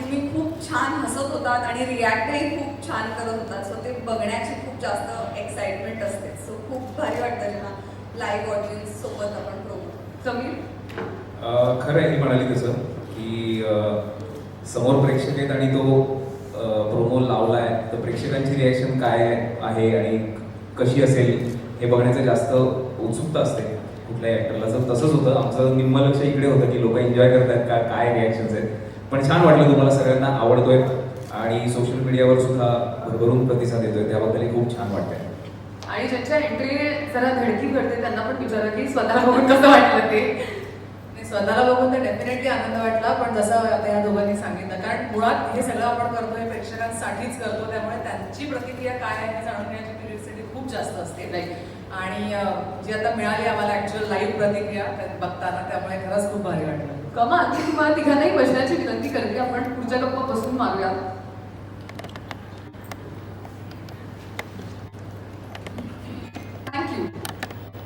तुम्ही खूप छान हसत होतात आणि रिॲक्टही खूप छान करत होतात. सो ते बघण्याची खूप जास्त एक्साइटमेंट असते. सो खूप भारी वाटतं जेव्हा लाईव्ह ऑडियन्स सोबत आपण प्रोमो कमी खरं आहे म्हणाली तसं की समोर प्रेक्षक आहेत आणि तो प्रोमो लावला आहे तर प्रेक्षकांची रिॲक्शन काय आहे आणि कशी असेल हे बघण्याचं जास्त उत्सुकता असते. कुठल्याही ॲक्टरला जर तसंच होतं. आमचं निम्म लक्ष इकडे होतं की लोक एन्जॉय करतात का काय रिॲक्शन्स आहेत. पण छान वाटलं तुम्हाला सगळ्यांना आवडतोय. आणि सोशल मीडियावर सुद्धा भरभरून प्रतिसाद येतोय त्याबद्दलही खूप छान वाटतंय. आणि ज्यांच्या एंट्रीने जरा धडकी भरते त्यांना पण विचारा की स्वतःला बघून कसं वाटलं ते. नाही, स्वतःला बघून तर डेफिनेटली आनंद वाटला पण जसं आता या दोघांनी सांगितलं कारण मुळात हे सगळं आपण करतो हे प्रेक्षकांसाठीच करतो त्यामुळे त्यांची प्रतिक्रिया काय आहे हे जाणून घेण्याची क्युरियोसिटी खूप जास्त असते. आणि जी आता मिळाली आम्हाला ऍक्च्युअल लाईव्ह प्रतिक्रिया बघताना त्यामुळे खरंच खूप भारी वाटलं. कमाल मी तुम्हाला तिघांनाही बसण्याची विनंती करते. आपण पुढच्या गप्पा बसून मारूया. थँक्यू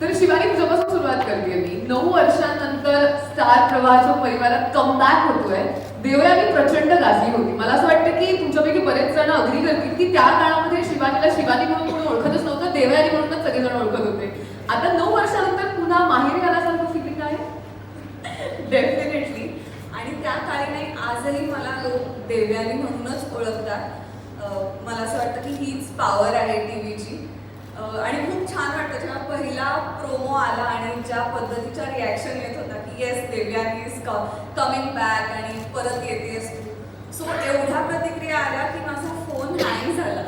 तर शिवानी तुझ्यापासून सुरुवात करते मी. नऊ वर्षांनंतर स्टार प्रवाहाच्या परिवारात कमबॅक होतोय. देवरानी प्रचंड गाजली होती. मला असं वाटतं की तुमच्यापैकी बरेच जण अग्री करतील की त्या काळामध्ये शिवानीला शिवानी म्हणून कोणी ओळखतच नव्हतं देवयानी म्हणूनच सगळेजण ओळखत होते. आता नऊ वर्षानंतर पुन्हा माहेरी आल्यासारखं डेफिनेटली आणि त्या काळी नाही आजही मला लोक देवयानी म्हणूनच ओळखतात. मला असं वाटतं की हीच पॉवर आहे टी व्हीची आणि खूप छान वाटतं जेव्हा पहिला प्रोमो आला आणि ज्या पद्धतीचा रिॲक्शन येत होता की yes Devyani is coming back आणि परत येतेस तू. सो एवढ्या प्रतिक्रिया आल्या की माझा फोन हँग झाला.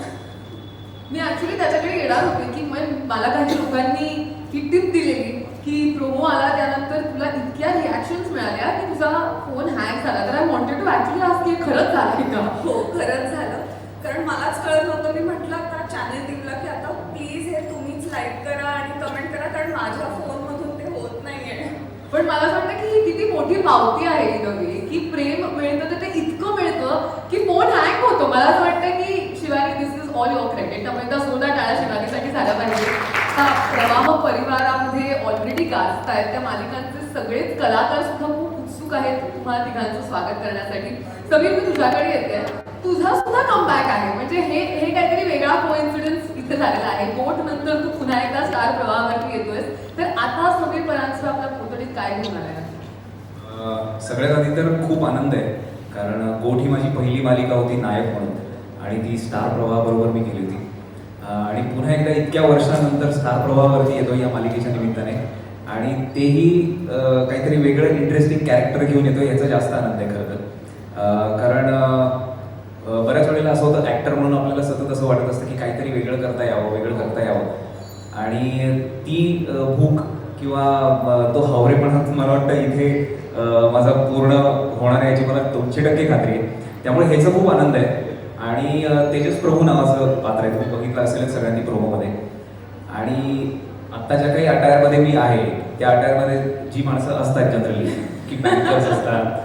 मी ॲक्च्युली त्याच्याकडे येणार होते की मग मला काही लोकांनी ही टिप दिलेली. की प्रोमो आला त्यानंतर तुला इतक्या रिॲक्शन्स मिळाल्या की तुझा फोन हँग झाला. तर आय वॉन्टेड टू ऍक्च्युली आज की खरंच झालंय का? हो खरंच झालं. कारण मलाच कळत नव्हतं. मी म्हटलं आता चॅनल टीमला की आता प्लीज हे तुम्हीच लाईक करा आणि कमेंट करा कारण माझ्या फोनमधून ते होत नाहीये. पण मला असं वाटतं की ही किती मोठी पावती आहे नवी की प्रेम मिळतं तर ते इतकं मिळतं की फोन हँग होतो. मला असं वाटतं की Shivani this is all your credit त्यामुळे त्या सोडा टाळ्या शिवानीसाठी झाल्या पाहिजे. प्रवाह परिवारामध्ये ऑलरेडी गाजत आहेत. त्या मालिकांचे सगळेच कलाकार सुद्धा खूप उत्सुक आहेत तुम्हाला तिघांचं स्वागत करण्यासाठी. समीर मी तुझ्याकडे येते. तुझा सुद्धा कमबॅक आहे. म्हणजे हे हे काहीतरी वेगळा कोइन्सिडन्स इथे झालेला आहे. बोट नंतर तू पुन्हा एकदा स्टार प्रवाहावरती येतोयस. तर आता समीर परांचं आपल्या पोतडीत काय घेऊन आलाय? सगळ्यात आधी तर खूप आनंद आहे. कारण गोठ ही माझी पहिली मालिका होती नायक म्हणून. आणि ती स्टार प्रवाहाबरोबर मी केली होती. आणि पुन्हा एकदा इतक्या वर्षानंतर स्टार प्रवाहावरती येतो या मालिकेच्या निमित्ताने. आणि तेही काहीतरी वेगळं इंटरेस्टिंग कॅरेक्टर घेऊन येतो याचा जास्त आनंद आहे खरं तर. कारण बऱ्याच वेळेला असं होतं ॲक्टर म्हणून आपल्याला सतत असं वाटत असतं की काहीतरी वेगळं करता यावं वेगळं करता यावं. आणि ती भूक किंवा तो हावरेपणा मला वाटतं इथे माझा पूर्ण होणार आहे याची मला दोनशे टक्के खात्री आहे. त्यामुळे ह्याचा खूप आनंद आहे. आणि तेजस प्रभू नावाचं पात्र आहे. तुम्ही बघितलं असेल सगळ्यांनी प्रोमोमध्ये. आणि आत्ता ज्या काही अटायरमध्ये मी आहे त्या अटायरमध्ये जी माणसं असतात जनरली की बँकर्स असतात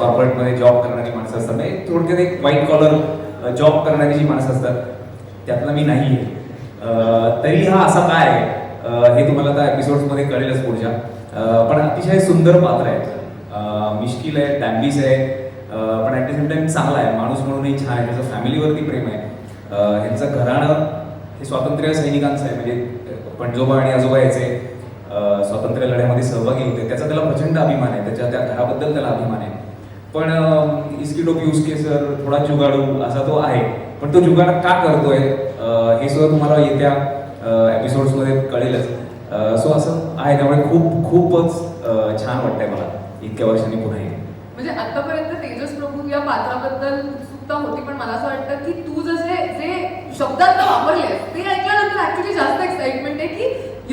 कॉर्पोरेटमध्ये जॉब करणारी माणसं असतात म्हणजे थोडक्यात एक व्हाईट कॉलर जॉब करणारी जी माणसं असतात त्यातला मी नाही आहे. तरी हा असा काय आहे? हे तुम्हाला आता एपिसोड्समध्ये कळेलच पुढच्या. पण अतिशय सुंदर पात्र आहे. मिश्किल आहे डॅम्बिस आहे पण ॲट द सेम टाइम चांगला आहे. माणूस म्हणूनही छान आहे. त्याचं फॅमिलीवरती प्रेम आहे. ह्यांचं घराणं हे स्वातंत्र्य सैनिकांचं आहे. म्हणजे पणजोबा आणि आजोबा याचे स्वातंत्र्य लढ्यामध्ये सहभागी होते. त्याचा त्याला प्रचंड अभिमान आहे. त्याच्या त्या घराबद्दल त्याला अभिमान आहे. पण इसकी इस्की टोपी उसके सर थोडा जुगाडू असा तो आहे. पण तो जुगाड का करतोय? हे सुद्धा तुम्हाला येत्या एपिसोड्समध्ये कळेलच. सो असं आहे. त्यामुळे खूप खूपच छान वाटतंय मला. इतक्या वर्षांनी पुन्हा म्हणजे आतापर्यंत या पात्राबद्दल उत्सुकता होती पण मला असं वाटतं की तू जसे जे शब्द आता वापरले ते ऐकल्यानंतर ऍक्च्युली जास्त एक्साइटमेंट आहे की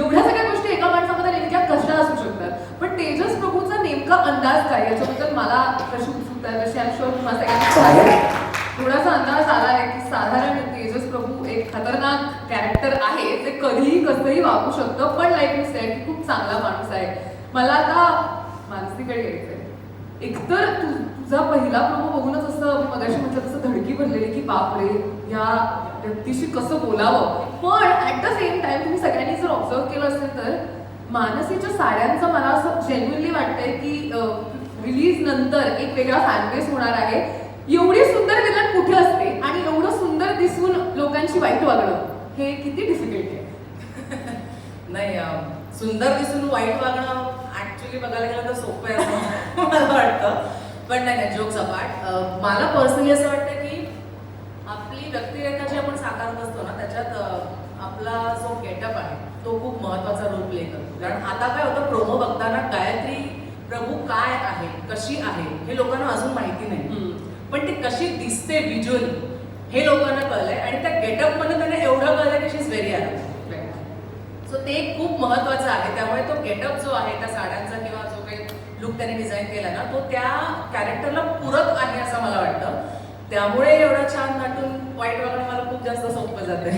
एवढ्या सगळ्या गोष्टी एका माणसामध्ये नेमक्या कशा असू शकतात. पण तेजस प्रभूचा नेमका अंदाज काय याच्याबद्दल मला कशी उत्सुकता आहे? जशी आय शुअर तुम्हाला सगळ्यांना थोडासा अंदाज आला आहे की साधारण तेजस प्रभू एक खतरनाक कॅरेक्टर आहे जे कधीही कसंही वागू शकतं पण लाईक यू सेड खूप चांगला माणूस आहे. मला आता मानसीकडे यायचंय एकतर तु- तुझा पहिला प्रोमो बघूनच असं मगाशी म्हटलं तसं धडकी भरलेली की बापरे या व्यक्तीशी कसं बोलावं? पण ॲट द सेम टाइम तुम्ही सगळ्यांनी जर ऑब्झर्व केलं असेल तर मानसीच्या साड्यांचं मला असं जेन्युनली वाटतंय की रिलीज नंतर एक वेगळा फॅनबेस होणार आहे. एवढी सुंदर विलन कुठे असते आणि एवढं सुंदर दिसून लोकांशी वाईट वागणं हे किती डिफिकल्ट आहे? नाही सुंदर दिसून वाईट वागणं ऍक्च्युली बघायला गेलं तर सोपं आहे असं मला वाटतं. पण नाही नाही जोक्स अपार्ट मला पर्सनली असं वाटतं की आपली व्यक्तिरेखा जी आपण साकारत असतो ना त्याच्यात आपला जो गेटअप आहे तो खूप महत्त्वाचा रोल प्ले करतो. कारण आता काय होतं प्रोमो बघताना गायत्री प्रभू काय आहे कशी आहे हे लोकांना अजून माहिती नाही. पण ती कशी दिसते व्हिज्युअली हे लोकांना कळलंय आणि त्या गेटअपमध्ये त्यांना एवढं कळलंय की शी इज व्हेरी आराम सो ते खूप महत्वाचं आहे. त्यामुळे तो गेटअप जो आहे त्या साड्यांचा किंवा जो काही लुक त्याने डिझाईन केला ना तो त्या कॅरेक्टरला पूरक आहे असं मला वाटतं. त्यामुळे एवढं छान नटून वाईट वागणं मला खूप जास्त सोपं जाते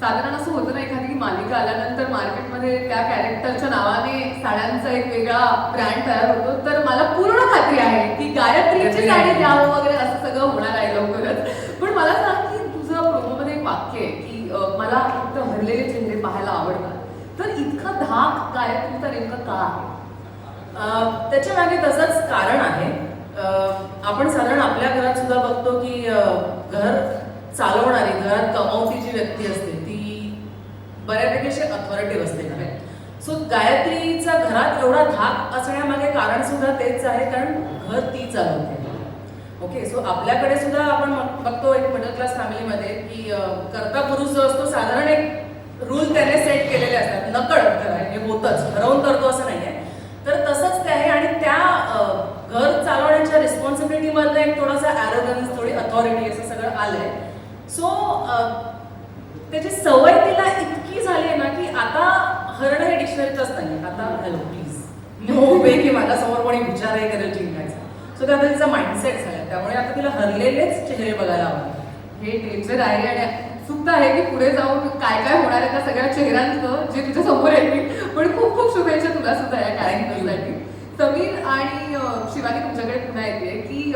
साधारण असं होतं ना एखादी मालिका आल्यानंतर मार्केटमध्ये त्या कॅरेक्टरच्या नावाने साड्यांचा एक वेगळा ब्रँड तयार होतो तर मला पूर्ण खात्री आहे की गायत्रीची साडी द्यावं वगैरे असं सगळं होणार आहे लवकरच. पण मला सांग की तुझं प्रोमोमध्ये एक वाक्य आहे की मला फक्त हरलेले चेहरे पाहायला आवडतात. तर इतका धाक गायत्रीचा नेमकं का आहे? त्याच्यामागे तसंच कारण आहे. आपण साधारण आपल्या घरात सुद्धा बघतो की घर चालवणारी घरात कमावती जी व्यक्ती असते ती बऱ्यापैकी अशी अथॉरिटी असते ना सो गायत्रीचा घरात एवढा धाक असण्यामागे कारण सुद्धा तेच आहे कारण घर ती चालवते. ओके सो आपल्याकडे सुद्धा आपण बघतो एक मिडल क्लास फॅमिलीमध्ये की करता कर्ता पुरुष जो असतो साधारण एक रूल त्याने सेट केलेले असतात. नकळत हे होतच ठरवून करतो असं नाहीये. तर तसंच ते आहे. आणि त्या घर चालवण्याच्या रिस्पॉन्सिबिलिटी मधलं एक थोडासा ॲरोगन्स थोडी अथॉरिटी असं सगळं आलंय. सो त्याची सवय तिला इतकी झाली आहे ना की आता हरणं हे डिक्शनरीतच नाही आता हॅलो प्लीज नो वे की माझ्यासमोर कोणी विचारही करेल जिंकायचा सो ते आता तिचा माइंडसेट झाला. त्यामुळे आता तिला हरलेलेच चेहरे बघायला आवडतात. हे डेंजर आहे आणि उत्सुकता आहे की पुढे जाऊन काय काय होणार आहे त्या सगळ्या चेहऱ्यांचं जे तुझ्या समोर येतील पण खूप खूप शुभेच्छा तुला सुद्धा या कॅरेक्टरसाठी समीर आणि शिवानी तुमच्याकडे पुन्हा येते की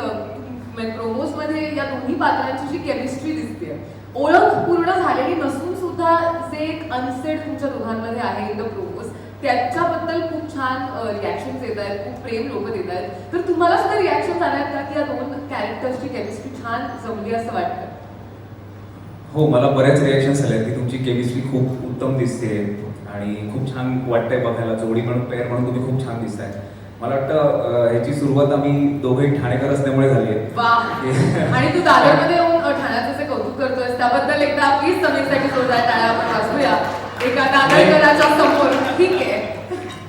प्रोमोजमध्ये या दोन्ही पात्रांची जी केमिस्ट्री दिसते ओळख पूर्ण झालेली नसून सुद्धा जे एक अनसेड तुमच्या दोघांमध्ये आहे इन द प्रोमोज त्याच्याबद्दल खूप छान रिॲक्शन येत आहेत खूप प्रेम लोक देत आहेत. तर तुम्हाला सुद्धा रिॲक्शन आल्यात का की या दोन कॅरेक्टर्सची केमिस्ट्री छान जमली असं वाटतं? हो मला बऱ्याच रिॲक्शन्स आल्या की तुमची केमिस्ट्री खूप उत्तम दिसते आणि खूप छान वाटतंय बघायला. जोडी म्हणून पेअर म्हणून तुम्ही खूप छान दिसताय. मला वाटतं ह्याची सुरुवात आम्ही दोघेही ठाणेकर असल्यामुळे झाली आहे. आणि तू दादरमध्ये येऊन ठाण्याचं जे कौतुक करतोय त्याबद्दल एकदा प्लीज समीरसाठी जोरदार टाळ्या आपण एका दादरकराच्या समोर. ठीक आहे.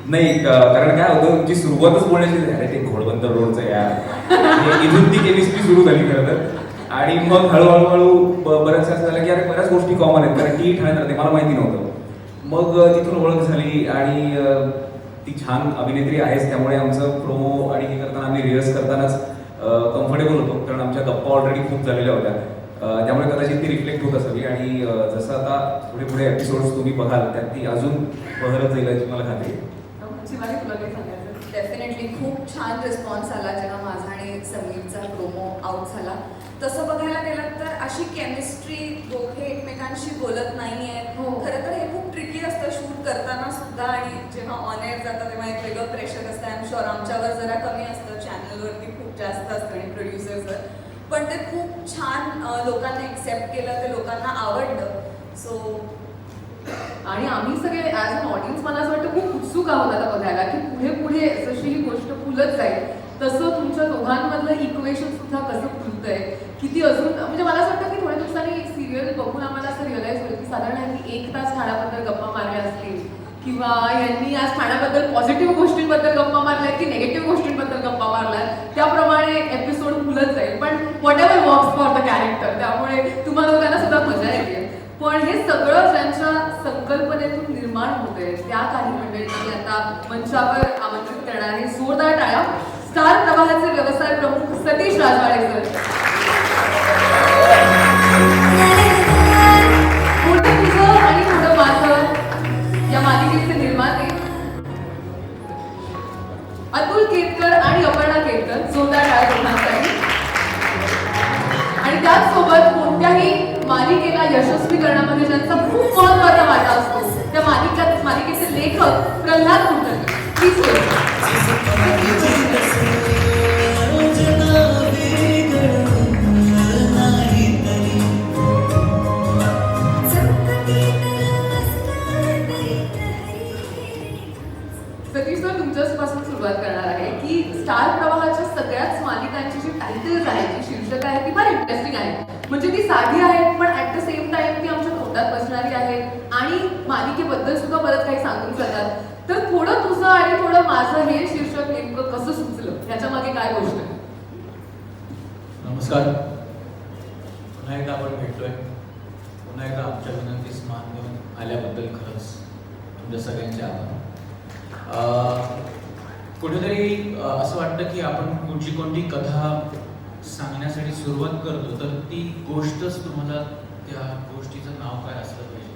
नाही कारण काय होतं तुमची सुरुवातच बोलण्याची झाली अरे ते घोडबंदर रोडचं यार. हे इथून ती केमिस्ट्री सुरू झाली खरं तर. आणि मग हळूहळू हळू ब- बऱ्याचशा असं झालं की अरे बऱ्याच गोष्टी कॉमन आहेत. कारण ती ठाण्यात राहते मला माहिती नव्हतं. मग तिथून ओळख झाली आणि ती छान अभिनेत्री आहेच त्यामुळे आमचं प्रोमो आणि हे करताना आम्ही रिहर्स करतानाच कम्फर्टेबल होतो. कारण आमच्या गप्पा ऑलरेडी खूप झालेल्या होत्या. त्यामुळे कदाचित ती रिफ्लेक्ट होत असावी. आणि जसं आता पुढे पुढे एपिसोड्स तुम्ही बघाल त्यात ती अजून बहरत जाईल याची मला खात्री आहे. डेफिनेटली खूप छान रिस्पॉन्स आला जेव्हा माझा आणि समीरचा प्रोमो आउट झाला. तसं बघायला गेलं तर अशी केमिस्ट्री दोघे एकमेकांशी बोलत नाहीये. हो. खरं तर हे खूप ट्रिकी असतं शूट करताना सुद्धा आणि जेव्हा ऑन एअर जातं तेव्हा एक वेगळं प्रेशर असतं. आय एम शुअर आमच्यावर जरा कमी असतं. चॅनलवरती खूप जास्त असतं आणि प्रोड्युसर्सवर पण ते खूप छान लोकांनी एक्सेप्ट केलं. ते लोकांना आवडलं. सो आणि आम्ही सगळे ऍज अन ऑडियन्स मला असं वाटतं खूप उत्सुक आहोत आता बघायला की पुढे पुढे जशी फुलत जाईल. तसं तुमच्या दोघांमधलं इक्वेशन सुद्धा कसं फुलतंय किती अजून म्हणजे मला असं वाटतं की थोड्या दिवसांनी सिरियल बघून आम्हाला असं रिअलाईज होईल की साधारण यांनी एक तास ठाण्याबद्दल गप्पा मारल्या असतील. किंवा यांनी आज ठाण्याबद्दल पॉझिटिव्ह गोष्टींबद्दल गप्पा मारल्या की निगेटिव्ह गोष्टींबद्दल गप्पा मारल्या त्याप्रमाणे एपिसोड फुलत जाईल. पण whatever works for the character त्यामुळे तुम्हाला लोकांना सुद्धा मजा येते. पण हे सगळं ज्यांच्या संकल्पनेतून निर्माण होते त्या काही मंडळींना आता मंचावर आमंत्रित करणार आहे जोरदार टाळ्या. स्टार प्रवाहाचे व्यवसाय प्रमुख सतीश राजवाडे सर आणि पुढं माझं या मालिकेचे निर्माते. अतुल केतकर आणि अपर्णा केतकर जोरदार टाळ्या दोघांसाठी आणि त्याचसोबत कोणत्याही मालिकेला यशस्वी करण्यामध्ये ज्यांचा खूप महत्त्वाचा वाटा असतो त्या मालिका मालिकेचे लेखक प्रल्हाद कुलकर्णी तुमच्यापासून सुरुवात करणार आहे की स्टार प्रवाहाच्या सगळ्याच मालिकांची जी टायटल्स आहेत जी शीर्षक आहे ती फार इंटरेस्टिंग आहे म्हणजे ती साधी आहेत पण ऍट द सेम टाइम ती आमच्या खोटात बसणारी आहे. आणि मालिकेबद्दल सुद्धा परत काही सांगून जातात. तर थोडं तुझं आणि थोडं माझं हे शीर्षक नेमकं कसं सुचलं? ह्याच्या मागे काय गोष्ट आहे? नमस्कार. पुन्हा एकदा आपण भेटलोय. पुन्हा एकदा आमच्या विनंतीस मान देऊन आल्याबद्दल खरंच तुमच्या सगळ्यांचे आभार. कुठेतरी असं वाटतं की आपण कुठची कोणती कथा सांगण्यासाठी सुरुवात करतो तर ती गोष्टच तुम्हाला त्या गोष्टीचं नाव काय असलं पाहिजे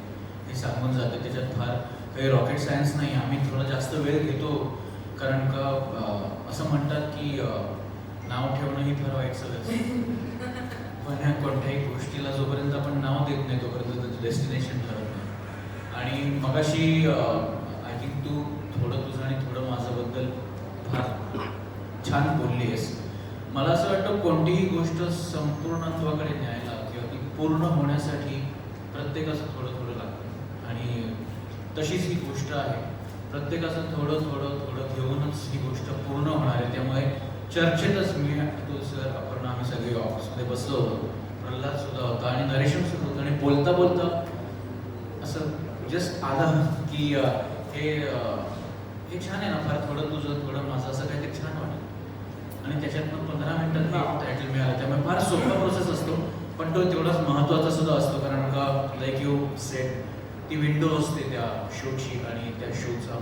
हे सांगून जाते. त्याच्यात फार काही रॉकेट सायन्स नाही आम्ही थोडा जास्त वेळ घेतो कारण का असं म्हणतात की नाव ठेवणं ही फार वाईट सवय पण ह्या कोणत्याही गोष्टीला जोपर्यंत आपण नाव देत नाही तोपर्यंत त्याचं डेस्टिनेशन ठरत नाही. आणि मगाशी आय थिंक तू थोडं तुझं आणि थोडं माझ्याबद्दल फार छान बोलली आहेस मला असं वाटतं कोणतीही गोष्ट संपूर्णत्वाकडे न्यायला किंवा ती पूर्ण होण्यासाठी प्रत्येकाचं थोडं थोडं लागतं. आणि तशीच ही गोष्ट आहे. प्रत्येकाचं थोडं थोडं थोडं घेऊनच ही गोष्ट पूर्ण होणार आहे. त्यामुळे चर्चेतच मी तो सर आपण आम्ही सगळे ऑफिसमध्ये बसलो होतो. प्रल्हाद सुद्धा होता आणि नरेशन सुद्धा होतं आणि बोलता बोलता असं जस्ट आलं की हे हे छान आहे ना फार थोडं तुझं थोडं माझं असं काहीतरी छान वाटतं आणि त्याच्यातनं पंधरा मिनिटात टायटल मिळालं. त्यामुळे फार सोपा प्रोसेस असतो पण तो तेवढाच महत्त्वाचा सुद्धा असतो. कारण का लाईक यू सेट ती विंडो असते त्या शोची आणि त्या शोचा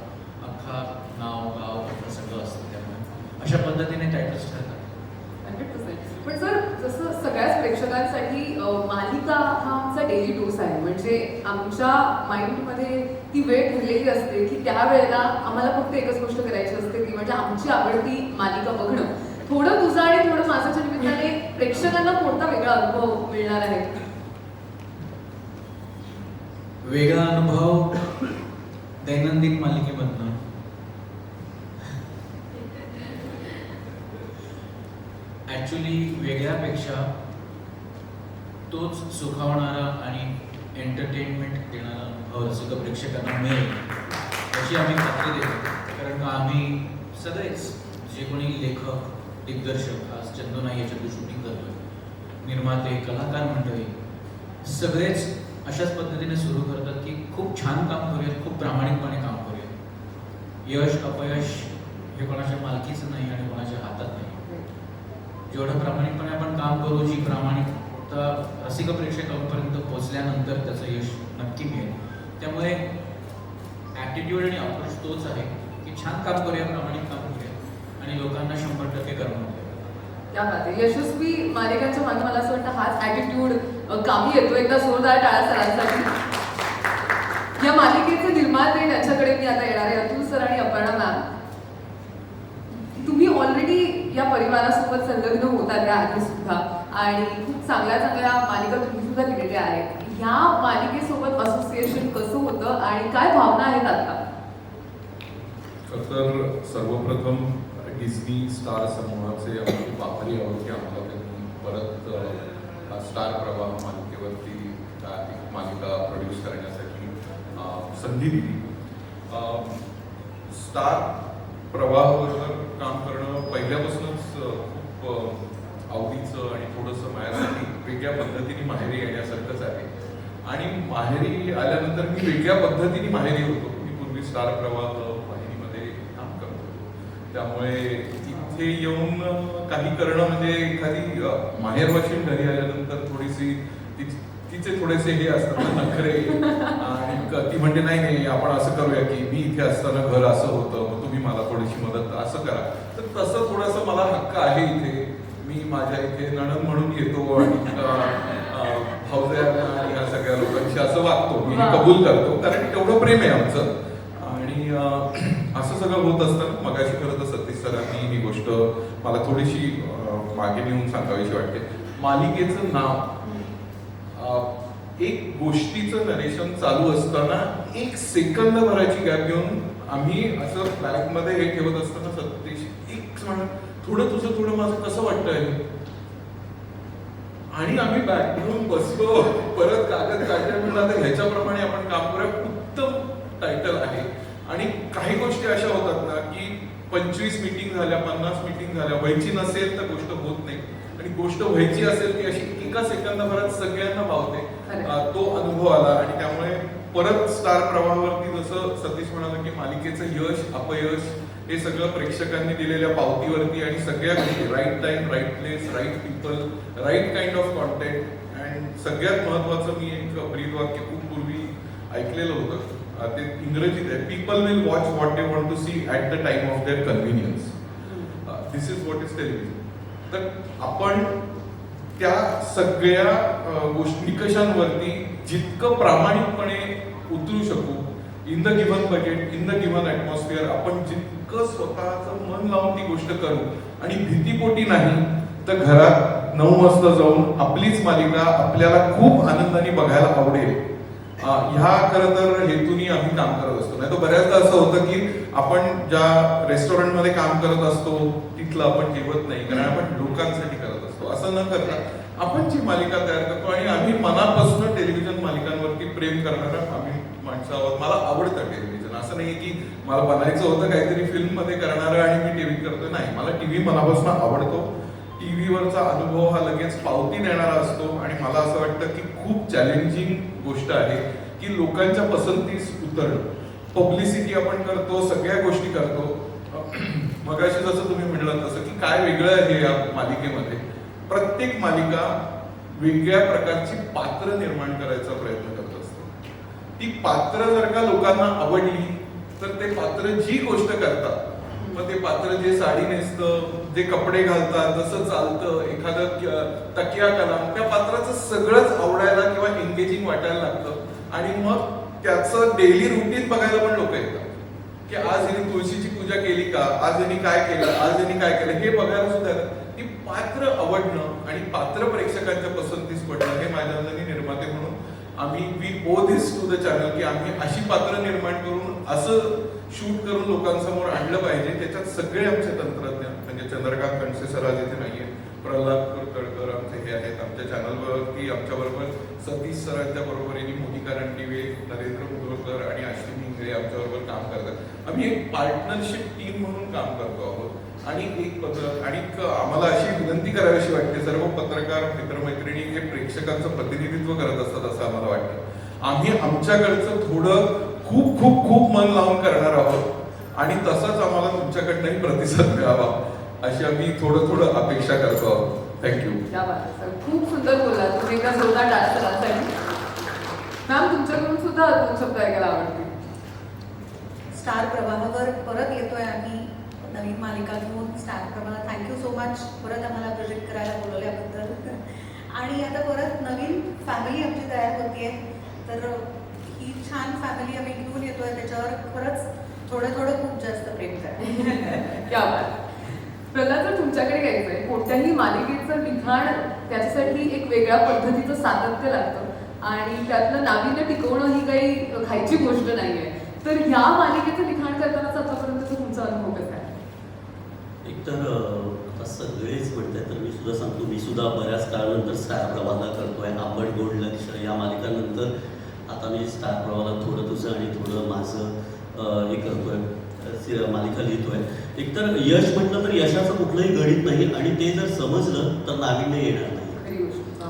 अख्खा नाव गाव सगळं असतं त्यामुळे. अशा पद्धतीने टायटल्स ठरतात. पण सर जसं सगळ्याच प्रेक्षकांसाठी मालिका हा आमचा डेली डोस आहे. म्हणजे आमच्या माइंडमध्ये ती वेळ ठरलेली असते की त्यावेळेला आम्हाला फक्त एकच गोष्ट करायची असते ती म्हणजे आमची आवडती मालिका बघणं. थोडं तुझं आणि थोडं माझ्याच्या निमित्ताने प्रेक्षकांना कोणता वेगळा अनुभव मिळणार आहे? वेगळा अनुभव दैनंदिन मालिकेमधनं. ॲक्च्युली वेगळ्यापेक्षा तोच सुखावणारा आणि एंटरटेनमेंट देणारा अनुभव जसं का प्रेक्षकांना मिळेल याची आम्ही खात्री देतो. कारण का आम्ही सगळेच जे कोणी लेखक दिग्दर्शक आज चंदूनाई याच्यातून शूटिंग करतोय. निर्माते कलाकार मंडळी सगळेच अशाच पद्धतीने सुरू करतात की खूप छान काम करूयात खूप प्रामाणिकपणे काम करूयात. यश अपयश हे कोणाच्या मालकीचं नाही आणि कोणाच्या हातात नाही. जेवढं प्रामाणिकपणे आपण काम करू जी प्रामाणिकता रसिक प्रेक्षकांपर्यंत पोहोचल्यानंतर त्याचं यश नक्की मिळेल. त्यामुळे ॲटिट्यूड आणि अप्रोच तोच आहे की छान काम करूया प्रामाणिक काम आणि लोकांना शंभर टक्के करून यशस्वी मालिकांच्या मागे मला असं वाटतं हाच ॲटिट्यूड कामी येतो एकदा जोरदार टाळा सरांसाठी. या मालिकेचे निर्माते त्यांच्याकडे मी आता येणार आहे. अतुल सर आणि अपर्णा मॅम. तुम्ही ऑलरेडी या परिवारासोबत संलग्न होता त्या आधी सुद्धा आणि खूप चांगल्या चांगल्या मालिका तुम्ही सुद्धा केलेल्या आहेत. ह्या मालिकेसोबत असोसिएशन कसं होतं आणि काय भावना आहेत आता? तर सर्वप्रथम डिस्नी स्टार समूहाचे आम्ही खूप आहोत की आम्हाला त्यांनी परत स्टार प्रवाह मालिकेवरती एक मालिका प्रोड्यूस करण्यासाठी संधी दिली. स्टार प्रवाहावर काम करणं पहिल्यापासूनच खूप आवडीचं आणि थोडंसं माझ्यासाठी वेगळ्या पद्धतीने माहेरी येण्यासारखंच आहे. आणि माहेरी आल्यानंतर मी वेगळ्या पद्धतीने माहेरी होतो. मी पूर्वी स्टार प्रवाह वाहिनीमध्ये काम करत होतो त्यामुळे इथे येऊन काही करणं म्हणजे एखादी अ, माहेरवाशीन घरी आल्यानंतर थोडीशी तिचे थोडेसे हे असतात नखरे. आणि क- ती म्हणते नाही नाही आपण असं करूया की मी इथे असताना घर असं होतं मग तुम्ही मला थोडीशी मदत असं करा. तर तसं थोडंसं मला हक्क आहे इथे. मी माझ्या इथे नणन म्हणून येतो आणि भावजयांना आणि ह्या सगळ्या लोकांशी असं वागतो. मी. कबूल करतो. कारण तेवढं प्रेम आहे आमचं. असं सगळं होत असताना मगाशी खरं तर सतीश सरांनी ही गोष्ट मला थोडीशी मागे नेऊन सांगावीशी वाटते. मालिकेचं नाव एक गोष्टीचं नरेशन चालू असताना एक सेकंद भराची गॅप घेऊन आम्ही असं बॅगमध्ये हे ठेवत असताना सतीश एक थोडं तुझं थोडं माझं कसं वाटतंय? आणि आम्ही बॅग बसलो. परत कागद काढल्या म्हणलं आता ह्याच्याप्रमाणे आपण काम करूया. उत्तम टायटल आहे. आणि काही गोष्टी अशा होतात ना की पंचवीस मिटिंग झाल्या पन्नास मिटिंग झाल्या व्हायची नसेल तर गोष्ट होत नाही. आणि गोष्ट व्हायची असेल ती अशी एका सेकंदाभरात सगळ्यांना. अं, तो अनुभव आला आणि त्यामुळे परत स्टार प्रवाहावरती जसं सतीश म्हणाला की मालिकेचं यश अपयश हे सगळं प्रेक्षकांनी दिलेल्या पावतीवरती आणि सगळ्या गोष्टी right time right place right people right kind of content and सगळ्यात महत्वाचं मी एक ब्रीद वाक्य खूप पूर्वी ऐकलेलं होतं. ते इंग्रजीत आहे. People will watch what they want to see at the time of their convenience this is what is television तर आपण त्या सगळ्या अ, गोष्टी निकषांवरती जितकं प्रामाणिकपणे उतरू शकू in the given budget in the given atmosphere आपण जितकं स्वतःचं मन लावून ती गोष्ट करू आणि भीतीपोटी नाही तर घरात नऊ वाजता जाऊन आपलीच मालिका आपल्याला खूप आनंदाने बघायला आवडेल. ह्या खरं तर हेतूनी आम्ही काम करत असतो. नाही तर बऱ्याचदा असं होतं की आपण ज्या रेस्टॉरंटमध्ये काम करत असतो तिथलं आपण जेवत नाही कारण आपण लोकांसाठी करत असतो. असं न करता आपण जी मालिका तयार करतो आणि आम्ही मनापासून टेलिव्हिजन मालिकांवरती प्रेम करणारा आम्ही माणसं आहोत. मला आवडतं टेलिव्हिजन. असं नाही की मला बनायचं होतं काहीतरी फिल्ममध्ये करणारं आणि मी टीव्ही करतोय. नाही मला टीव्ही मनापासून आवडतो. टीव्हीवरचा अनुभव हा लगेच पावती देणारा असतो आणि मला असं वाटतं की खूप चॅलेंजिंग गोष्ट आहे की लोकांच्या पसंतीस उतरणं. पब्लिसिटी आपण करतो सगळ्या गोष्टी करतो. मग जसं तुम्ही म्हटलं तसं की काय वेगळं आहे या मालिकेमध्ये? प्रत्येक मालिका वेगळ्या प्रकारची पात्र निर्माण करायचा प्रयत्न करत असते. ती पात्र जर का लोकांना आवडली तर ते पात्र जी गोष्ट करतात मग ते पात्र जे साडी नेसतं जे कपडे घालतात जसं चालतं एखादं तकिया कलाम त्या पात्राचं सगळंच आवडायला किंवा एंगेजिंग वाटायला लागतं. आणि मग त्याचं डेली रुटीन बघायला पण लोक येतात. की आज यांनी तुळशीची पूजा केली का? आज हिने काय केलं? आज यांनी काय केलं? हे बघायला सुद्धा ती पात्र आवडणं आणि पात्र प्रेक्षकांच्या पसंतीस पडणं हे माझ्या निर्माते म्हणून आम्ही we owe this to the channel की आम्ही अशी पात्र निर्माण करून असं शूट करून लोकांसमोर आणलं पाहिजे. त्याच्यात सगळे आमचे तंत्रज्ञ म्हणजे चंद्रकांत खडसे सर आज इथे नाहीये. प्रल्हाद कुलकर्णकर आमचे हे आहेत आमच्या चॅनलवरती आमच्याबरोबर सतीश सरांच्या बरोबरीने मोनिका रणदिवे नरेंद्र मुगळकर आणि अश्विनी इंगळे आमच्याबरोबर काम करतात. आम्ही एक पार्टनरशिप टीम म्हणून काम करतो आहोत. आणि एक पत्र आणि आम्हाला अशी विनंती करावीशी वाटते सर्व पत्रकार मित्रमैत्रिणी हे प्रेक्षकांचं प्रतिनिधित्व करत असतात असं आम्हाला वाटतं. आम्ही आमच्याकडचं थोडं खूप खूप खूप मन लावून करणार आहोत. आणि तसंच आम्हाला तुमच्याकडनंही प्रतिसाद मिळावा अशी आम्ही थोडं थोडं अपेक्षा करतो आहोत. थँक्यू क्या बात आहे सर. खूप सुंदर बोलला तुम्ही एका जोरदार डान्स सरांसाठी मॅम तुमच्याकडून सुद्धा दोन शब्द ऐकायला आवडतील. स्टार प्रवाहावर परत येतोय आम्ही. नवीन मालिका घेऊन स्टार प्रवाह. थँक्यू सो मच परत आम्हाला प्रोजेक्ट करायला बोलवल्याबद्दल. आणि आता परत नवीन फॅमिली आमची तयार होतीये. तर छान फॅमिली आम्ही घेऊन येतोय त्याच्यावर खरंच थोडं थोडं खूप जास्त प्रेम करा क्या बात. प्रल्हाद जर तुमच्याकडे यायचंय कोणत्याही मालिकेचं लिखाण त्याच्यासाठी एक वेगळ्या पद्धतीचं सातत्य लागतं. आणि त्यातलं नाविन्य टिकवणं ही काही खायची गोष्ट नाहीये. तर ह्या मालिकेचं लिखाण करतानाचा आतापर्यंतचा तुमचा अनुभव कसा आहे? एकतर अं, आता सगळेच म्हणतात तर मी सुद्धा सांगतो मी सुद्धा बऱ्याच काळानंतर स्टार प्रवाहाला करतोय आंबट गोड लक्ष या मालिकानंतर आता मी स्टार प्रवाहाला थोडं तुझं आणि थोडं माझं हे करतोय. मालिका लिहितोय. एकतर यश म्हटलं तर यशाचं कुठलंही गणित नाही आणि ते जर समजलं तर नाविन्य येणार नाही. हा.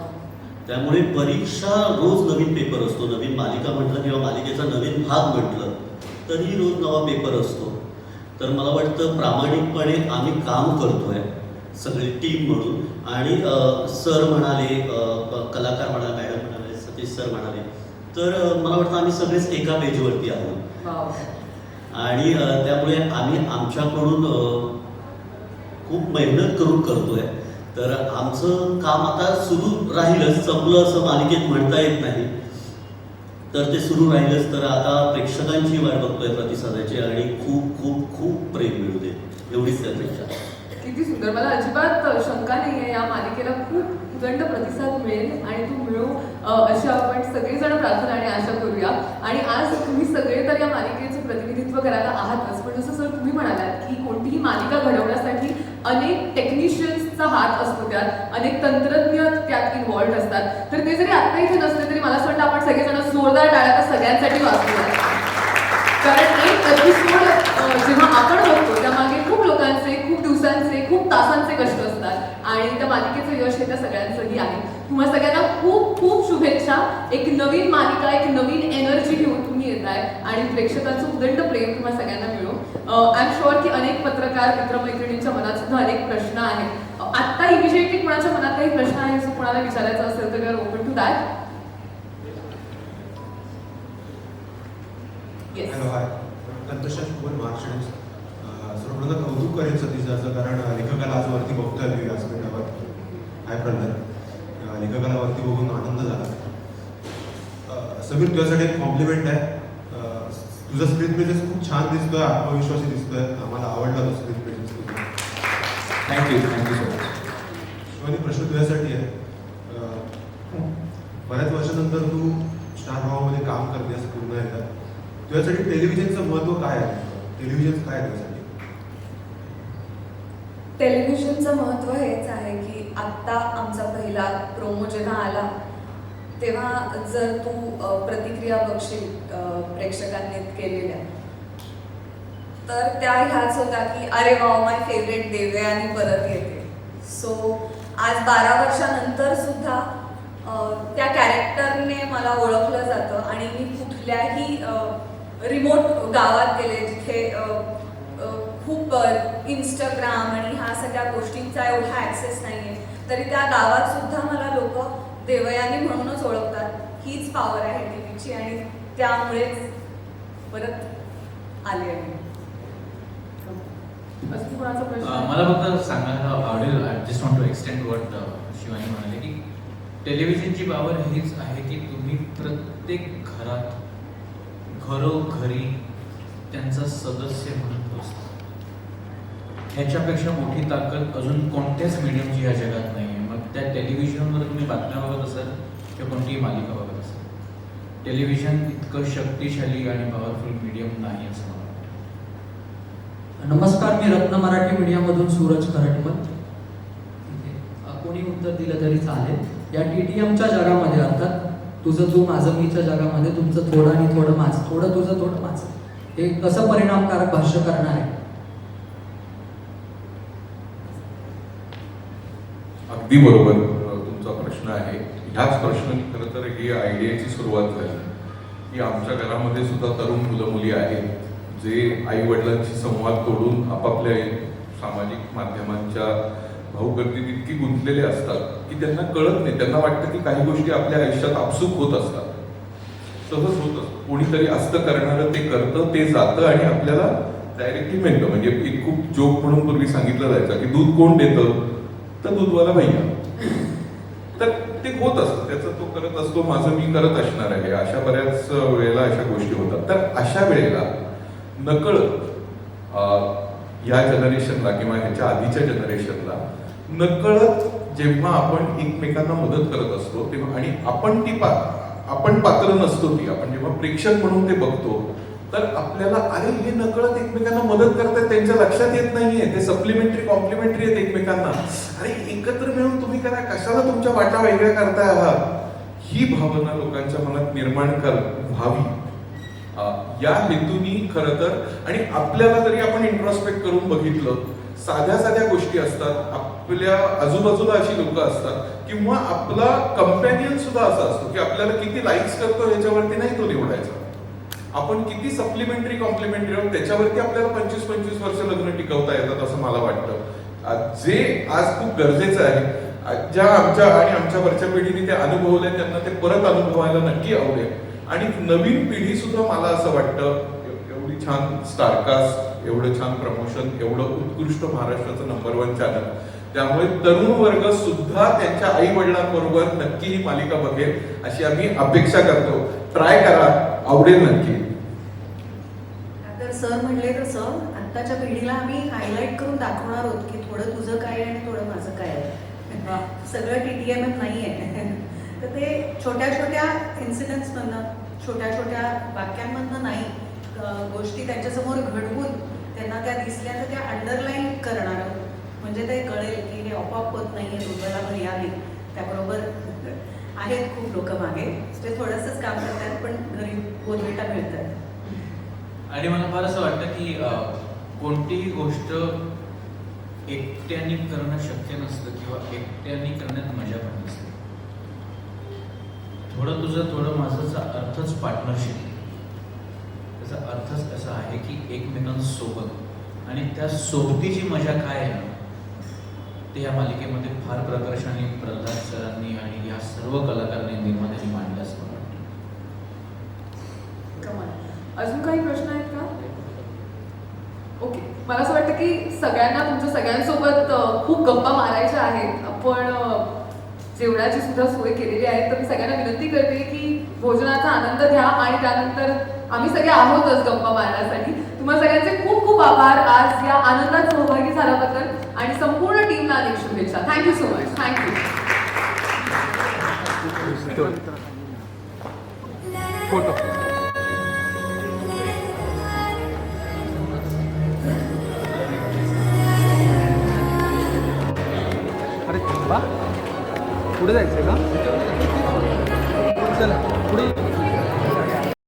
त्यामुळे परीक्षा रोज नवीन पेपर असतो. नवीन मालिका म्हटलं किंवा मालिकेचा नवीन भाग म्हटलं तरी रोज नवा पेपर असतो. तर मला वाटतं प्रामाणिकपणे आम्ही काम करतोय सगळी टीम म्हणून. आणि सर म्हणाले कलाकार म्हणाले मॅडम म्हणाले सतीश सर म्हणाले तर मला वाटतं आम्ही सगळेच एका पेजवरती आहोत. वाव. आणि त्यामुळे आम्ही आमच्याकडून खूप मेहनत करून करतोय. तर आमचं काम आता सुरू राहीलच. संपलं असं मालिकेत म्हणता येत नाही. तर ते सुरू राहिलंच. तर आता प्रेक्षकांची वाट बघतोय प्रतिसादाची आणि खूप खूप खूप प्रेम मिळू दे. एवढीच अपेक्षा किती सुंदर. मला अजिबात शंका नाही आहे या मालिकेला खूप उदंड प्रतिसाद मिळेल आणि तो मिळू अशी आपण सगळेजण प्रार्थना आणि आशा करूया. आणि आज तुम्ही सगळे तर या मालिकेचे प्रतिनिधित्व करायला आहातच पण जसं सर तुम्ही म्हणालात की कोणतीही मालिका घडवण्यासाठी अनेक टेक्निशियन्सचा हात असतो त्यात अनेक तंत्रज्ञ त्यात इन्व्हॉल्ड असतात. तर ते जरी आत्ता इथे नसले तरी मला असं वाटतं आपण सगळेजण जोरदार टाळ्या सगळ्यांसाठी वाचूया कारण एक एपिसोड जेव्हा आपण बघतो त्यामागे खूप लोकांचे खूप दिवसांचे खूप तासांचे कष्ट मालिकेचं यश हे त्या सगळ्यांचंही आहे. तुम्हा सगळ्यांना खूप खूप शुभेच्छा. एक नवीन मालिका एक नवीन एनर्जी घेऊन तुम्ही येत आहे आणि प्रेक्षकांचं उदंड प्रेम तुम्हा सगळ्यांना मिळो. आय एम शुअर की अनेक पत्रकार मित्रमैत्रिणींच्या मनात सुद्धा अनेक प्रश्न आहेत. आत्ता इमिजिएटली कुणाच्या मनात काही प्रश्न आहे जो कुणाला विचारायचं असेल तर ओपन टू दॅट कौतुक करेन सतीशाचं कारण लेखकाला आज वरती बघता येईल असं हाय प्रल्हाद अं, लेखकाला वरती बघून आनंद झाला. समीर तुझ्यासाठी एक कॉम्प्लिमेंट आहे. तुझा स्क्रीन पेजेस खूप छान दिसतोय आत्मविश्वासी दिसतोय. आम्हाला आवडला तो screen pages thank you thank you so much Shivani प्रश्न तुझ्यासाठी आहे. बऱ्याच वर्षानंतर तू स्टार भावामध्ये काम करतेस पूर्ण एकदा. तुझ्यासाठी टेलिव्हिजनचं महत्त्व काय आहे? टेलिव्हिजन काय आहे टेलिव्हिजनचं महत्त्व हेच आहे की आत्ता आमचा पहिला प्रोमो जेव्हा आला तेव्हा जर तू प्रतिक्रिया बघशील प्रेक्षकांनी केलेल्या तर त्या ह्याच होता की अरे वा माय फेवरेट देवे आणि परत येते. सो आज बारा वर्षानंतर सुद्धा त्या कॅरेक्टरने मला ओळखलं जातं आणि मी कुठल्याही रिमोट गावात गेले जिथे खूप इंस्टाग्राम आणि ह्या सगळ्या गोष्टींचा एवढा ॲक्सेस नाही आहे तरी त्या गावात सुद्धा मला लोक देवयानी म्हणूनच ओळखतात. हीच पॉवर आहे टी व्हीची आणि त्यामुळेच परत आले आहे. मला फक्त सांगायला आवडेल I just want to extend what Shivani म्हणाले की टेलिव्हिजनची बावर हीच आहे की तुम्ही प्रत्येक घरात घरोघरी त्यांचा सदस्य म्हणून पोचता ह्याच्यापेक्षा मोठी ताकद अजून कोणत्याच मीडियमची ह्या जगात नाही आहे मग त्या टेलिव्हिजनवर तुम्ही बातम्या बघत असाल किंवा कोणतीही मालिका बघत असाल. टेलिव्हिजन इतकं शक्तिशाली आणि पॉवरफुल मीडियम नाही असं मला वाटतं. नमस्कार मी रत्न मराठी मीडियामधून सूरज करटमत कोणी उत्तर दिलं तरी चालेल. या टी टी एमच्या जगामध्ये अर्थात तुझं तू माझं मीच्या जगामध्ये तुमचं थोडं आणि थोडं माझं. थोडं तुझं थोडं माझं. हे कसं परिणामकारक भाष्य करणार आहे? अगदी बरोबर तुमचा प्रश्न आहे. ह्याच प्रश्नाने खरं तर ही आयडियाची सुरुवात झाली. की आमच्या घरामध्ये सुद्धा तरुण मुलं मुली आहेत जे आई वडिलांशी संवाद तोडून आपापल्या सामाजिक माध्यमांच्या भाऊगर्दीत इतकी गुंतलेले असतात की त्यांना कळत नाही. त्यांना वाटतं की काही गोष्टी आपल्या आयुष्यात आपसूक होत असतात. सहज होत असतं कोणीतरी असतं करणारं ते करतं ते जातं आणि आपल्याला डायरेक्टली मिळतं. म्हणजे एक खूप जोक म्हणून पूर्वी सांगितलं जायचं की दूध कोण देतं? तर दूधवाला भैया तर ते होत असतं. त्याचं तो करत असतो माझं मी करत असणार आहे. अशा बऱ्याच वेळेला अशा गोष्टी होतात. तर अशा वेळेला नकळत या जनरेशनला किंवा ह्याच्या आधीच्या जनरेशनला नकळत जेव्हा आपण एकमेकांना मदत करत असतो तेव्हा आणि आपण ती पा आपण पात्र नसतो ती. आपण जेव्हा प्रेक्षक म्हणून ते बघतो तर आपल्याला अरे हे नकळत एकमेकांना मदत करतात त्यांच्या लक्षात येत नाहीये ते सप्लिमेंटरी कॉम्प्लिमेंटरी आहेत एकमेकांना. अरे एकत्र मिळून तुम्ही करा कशाला तुमच्या वाटा वेगळ्या करताय आहात? ही भावना लोकांच्या मनात निर्माण कर व्हावी. या हेतूनी खरं तर आणि आपल्याला जरी आपण इंट्रोस्पेक्ट करून बघितलं साध्या साध्या गोष्टी असतात आपल्या आजूबाजूला अशी लोक असतात किंवा आपला कंपॅनियन सुद्धा असा असतो की आपल्याला किती लाईक्स करतो याच्यावरती नाही तो निवडायचा. आपण किती सप्लिमेंटरी कॉम्प्लिमेंटरी आहोत त्याच्यावरती आपल्याला पंचवीस पंचवीस वर्ष लग्न टिकवता येतात असं मला वाटतं. जे आज खूप गरजेचं आहे ज्या आमच्या आणि आमच्या वरच्या पिढीने ते अनुभवले त्यांना ते परत अनुभवायला नक्की आवडेल. आणि नवीन पिढी सुद्धा मला असं वाटतं एवढी छान स्टारकास्ट एवढं छान प्रमोशन एवढं उत्कृष्ट महाराष्ट्राचं नंबर वन चॅनल त्यामुळे तरुण वर्ग सुद्धा त्यांच्या आई वडिलांबरोबर नक्की ही मालिका बघेल अशी आम्ही अपेक्षा करतो. ट्राय करा. आवडेल नक्की. तर सर म्हणले तसं आत्ताच्या पिढीला आम्ही हायलाईट करून दाखवणार आहोत की थोडं तुझं काय आणि थोडं माझं काय आहे. सगळं टी टी एम नाही आहे तर ते छोट्या छोट्या इन्सिडेंट्समधनं छोट्या छोट्या वाक्यांमधनं नाही गोष्टी त्यांच्यासमोर घडवून त्यांना त्या दिसल्या तर त्या अंडरलाईन करणार आहोत. म्हणजे ते कळेल की हे आपोआप होत नाही आहे. दुर्बला मर्यादित त्याबरोबर आहेत खूप लोक मागे. ते थोडंसंच काम करतात पण घरी बोधविटा मिळतात. आणि मला फार असं वाटतं की कोणतीही गोष्ट एकट्याने करणं शक्य नसतं किंवा एकट्याने करण्यात मजा पण नसते. थोडं तुझं थोडं माझंचा अर्थच पार्टनरशिप त्याचा अर्थच असा आहे की एकमेकांसोबत. आणि त्या सोबतीची मजा काय आहे? ना ते या मालिकेमध्ये फार प्रकर्षाने प्रल्हाद सरांनी आणि या सर्व कलाकारांनी निर्मात्यांनी मांडलं असं मला वाटतं. अजून काही प्रश्न आहेत का? ओके. मला असं वाटतं की सगळ्यांना तुमच्या सगळ्यांसोबत खूप गप्पा मारायच्या आहेत. आपण जेवणाची सुद्धा सोय केलेली आहे. तर मी सगळ्यांना विनंती करते की भोजनाचा आनंद घ्या आणि त्यानंतर आम्ही सगळे आहोतच गप्पा मारण्यासाठी. तुम्हाला सगळ्यांचे खूप खूप आभार आज या आनंदात सहभागी झाल्याबद्दल आणि संपूर्ण टीमला अनेक शुभेच्छा. थँक्यू सो मच थँक्यू अरे थांबा पुढे जायचं का? चला पुढे.